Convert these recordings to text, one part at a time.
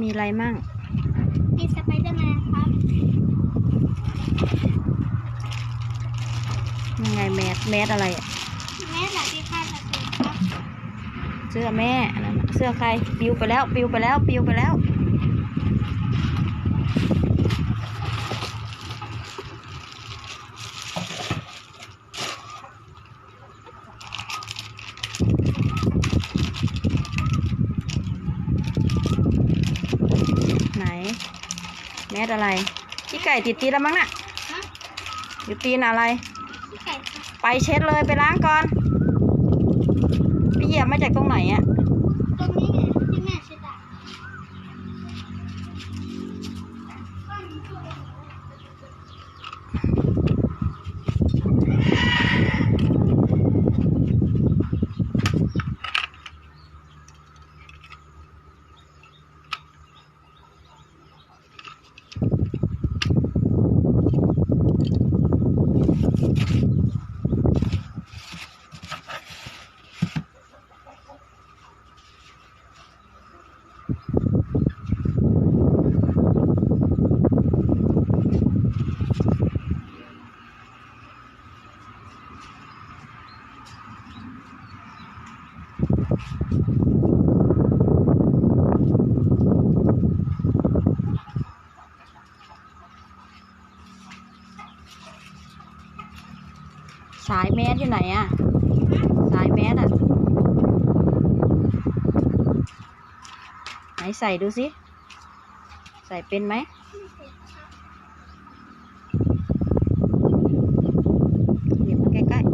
มีอะไรมั่ง มีสไปเดอร์แมนครับ ยังไงแมสแมสอะไรอะแม่หลักที่ค่าตะกูครับ เสื้อแม่อันนั้นน่ะเสื้อใคร ปิวไปแล้ว ปิวไปแล้ว ปิวไปแล้ว ไหน แมสอะไรพี่ไก่ติดตีนแล้วมั้งน่ะฮะอยู่ตีนอะไรพี่ไก่ครับไปเช็ดเลยไปล้างก่อนไปเหยียบมาจากตรงไหนอะ ตรงนี้ไงที่แม่เช็ดอะ สาย แมสอยู่ไหนอะสายแมสอะไหนใส่ดูสิใส่เป็นไหมหยิบมาใกล้ๆ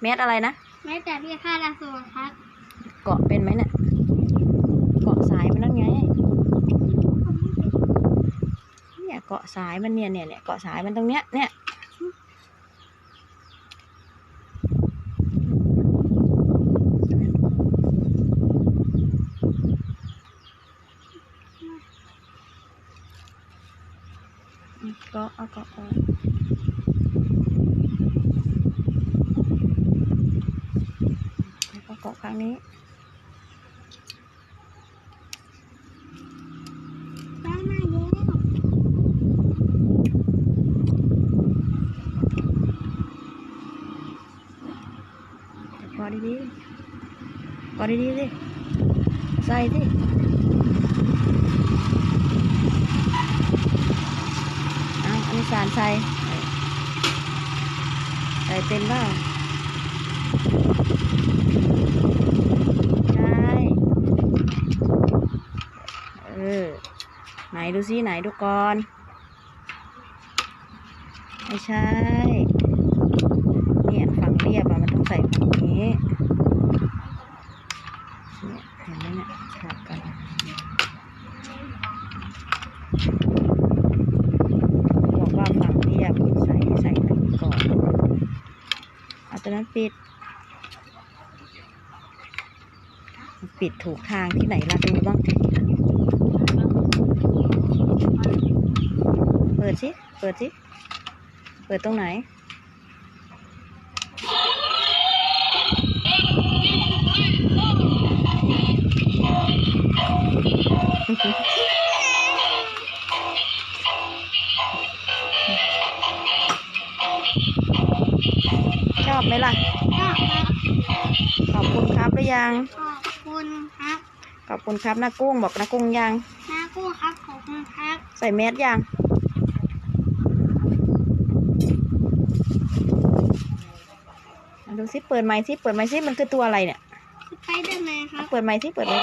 แมสอะไรนะ แม่แต่พี่ค่าตะกูครับ เกาะเป็นไหมเนี่ย เกาะสายมันนั่นไง เนี่ยเกาะสายมันเนี่ยเนี่ยเนี่ยเกาะสายมันตรงเนี้ยเนี่ยกาะเอาเกาะเอาแล้วก็เกาะข้างนี้ แม่มาเยอะ ก อดดีๆกอดดีๆสิใส่สิเอาอันนี้สารใส่ใส่เป็นบ้าใช่เออ ไหนดูซิไหนดูก่อน ไม่ใช่ เนี่ยฝั่งเรียบอะมันต้องใส่ฝั่ง นี้เห็นไหมเนี่ยฉากกันบอกว่าฝั่งเรียบใส่ใส่ตรงนี้ก่อนเอาตัวนั้นปิด ปิดถูกทางที่ไหนล่ะดูบ้างเปิดสิ เปิดสิ เปิดตรงไหน อบไหมล่ะ ชอบครับขอบคุณครับหรือยัง ขอบคุณครับขอบคุณครับนากุ้งบอกนากุ้งยัง นากุ้งครับขอบคุณครับใส่เม็ดยัง ดูสิเปิดไมค์สิเปิดไมค์สิมันคือตัวอะไรเนี่ย สไปเดอร์แมนครับเปิดไมค์สิเปิดไมค์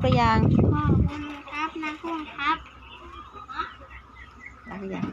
หรือยัง ขอบคุณครับนะคุณครับ รักหรือยัง